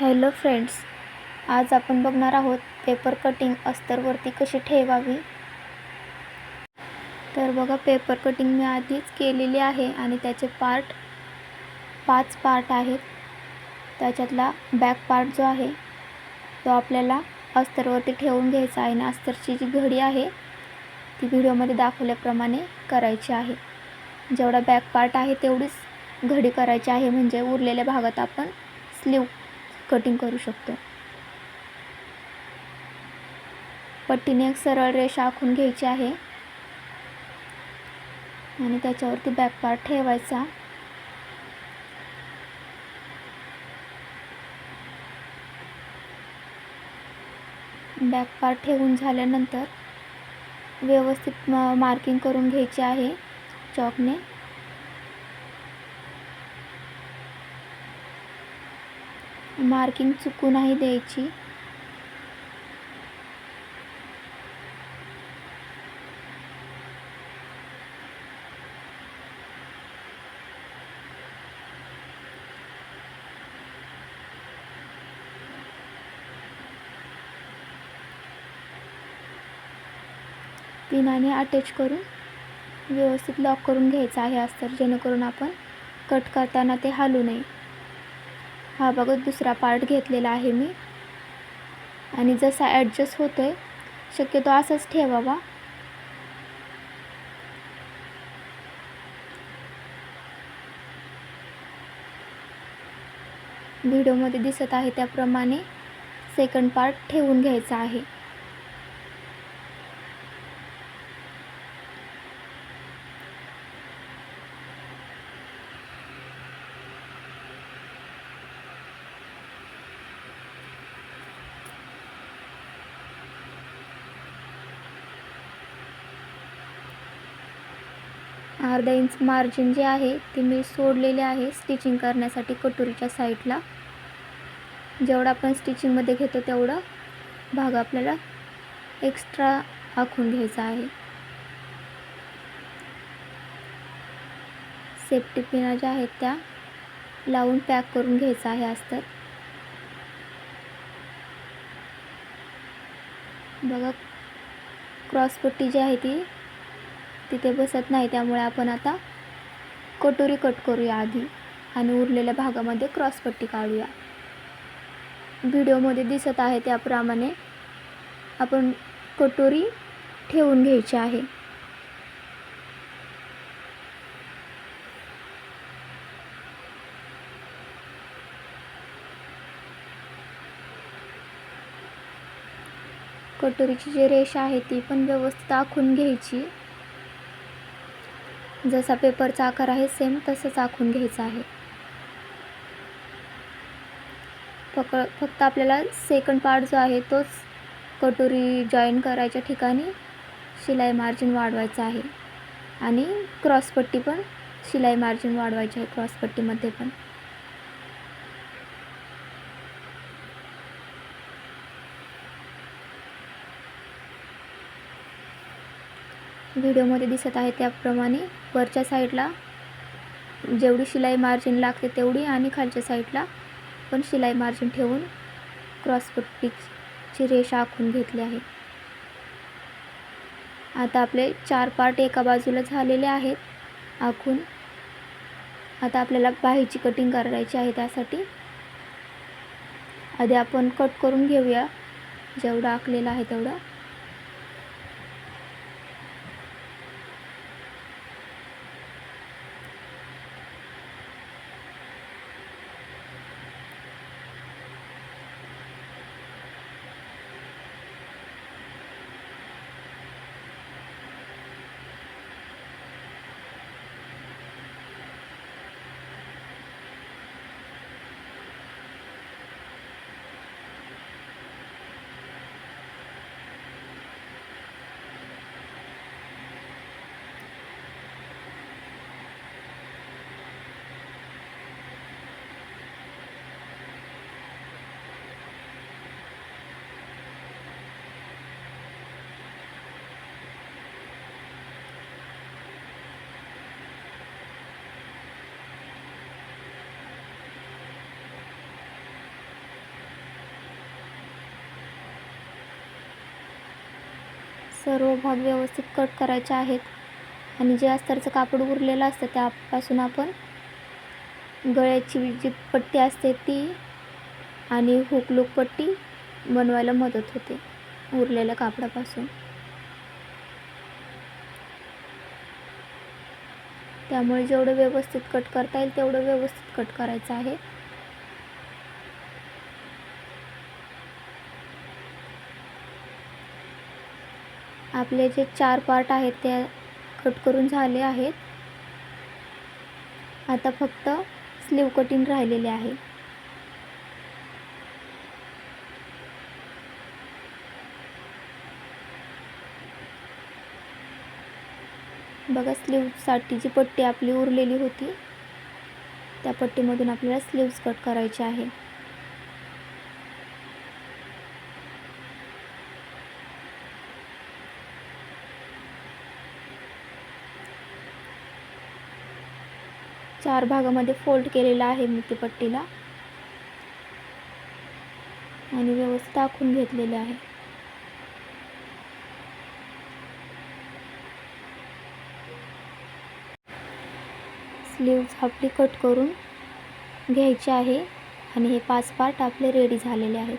Hello friends आज आपण बघणार आहोत पेपर कटिंग अस्तरवरती कशी ठेवावी? तर बघा पेपर कटिंग मी आधीच केलेली आहे आणि त्याचे पार्ट पाच पार्ट आहेत. त्याच्यातला बॅक पार्ट जो आहे तो आपल्याला अस्तरवरती ठेवून घ्यायचा आहे आणि अस्तरची जी घडी आहे ती व्हिडिओमध्ये दाखवल्याप्रमाणे करायची आहे. जेवढा बॅक पार्ट आहे तेवढीच घडी करायची आहे. म्हणजे उरलेल्या भागात आपण स्लीव कटिंग करू शकतो. पट्टीने एक सरळ रेषा आखून घ्यायची आहे. आणि त्याच्यावरती बॅक पार्ट ठेवायचा. बॅक पार्ट ठेवून झाल्यानंतर व्यवस्थित मार्किंग करून घ्यायची आहे. चॉकने. मार्किंग चुकू नाही द्यायची. पिनाने अटॅच करून व्यवस्थित लॉक करून घ्यायचं आहे अस्तर जेणेकरून आपण कट करताना ते हालू नये. हा बघा दुसरा पार्ट घेतलेला आहे मी. आणि जसा ॲडजस्ट होतो आहे शक्यतो असंच ठेवावा. व्हिडिओमध्ये दिसत आहे त्याप्रमाणे सेकंड पार्ट ठेवून घ्यायचा आहे. अर्धा इंच मार्जिन जे आहे ते मी सोडलेले आहे स्टिचिंग करण्यासाठी कटोरीच्या साईडला जेवढं आपण स्टिचिंगमध्ये घेतो तेवढं भाग आपल्याला एक्स्ट्रा आखून घ्यायचा आहे. सेफ्टी पिना ज्या आहेत त्या लावून पॅक करून घ्यायचं आहे अस्तर बघा क्रॉसपट्टी जी आहे ती तिथे बसत नाही त्यामुळे आपण आता कटोरी कट करूया आधी आणि उरलेल्या भागामध्ये क्रॉसपट्टी काढूया. व्हिडिओमध्ये दिसत आहे त्याप्रमाणे आपण कटोरी ठेवून घ्यायची आहे. कटोरीची जी रेषा आहे ती पण व्यवस्थित आखून घ्यायची. जसा पेपरचा आकार आहे सेम तसंच आखून घ्यायचा आहे. फक फक्त आपल्याला सेकंड पार्ट जो आहे तोच कटोरी जॉईन करायच्या ठिकाणी शिलाई मार्जिन वाढवायचं आहे. आणि क्रॉसपट्टी पण शिलाई मार्जिन वाढवायची आहे क्रॉसपट्टीमध्ये पण. व्हिडिओमध्ये दिसत आहे. त्याप्रमाणे वरच्या साईडला जेवढी शिलाई मार्जिन लागते तेवढी आणि खालच्या साईडला पण शिलाई मार्जिन ठेवून क्रॉसपट्टीची रेषा आखून घेतली आहे. आता आपले चार पार्ट एका बाजूला झालेले आहेत. आखून आता आपल्याला बाहीची कटिंग करायची आहे. त्यासाठी आधी आपण कट करून घेऊया. जेवढं आखलेलं आहे तेवढं. सर्व भाग व्यवस्थित कट करायचे आहेत. आणि जे अस्तरचं कापड उरलेलं असतं त्यापासून आपण गळ्याची जी पट्टी असते ती आणि हुकलूक पट्टी बनवायला मदत होते उरलेल्या कापडापासून. त्यामुळे जेवढं व्यवस्थित कट करता येईल तेवढं व्यवस्थित कट करायचं आहे. आपले जे चार पार्ट आहेत ते कट करून झाले आहेत. आता फक्त स्लीव कटिंग राहिलेले आहे. बघा स्लीवसाठी जी पट्टी आपली उरलेली होती त्या पट्टीमधून आपल्याला स्लीव्स कट करायचे आहे. चार भागामध्ये फोल्ड केलेला आहे मी पट्टीला. आणि व्यवस्थित आखून घेतलेले आहे. स्लीव्ज आपली कट करून घ्यायची आहे. आणि हे पाच पार्ट आपले रेडी झालेले आहेत.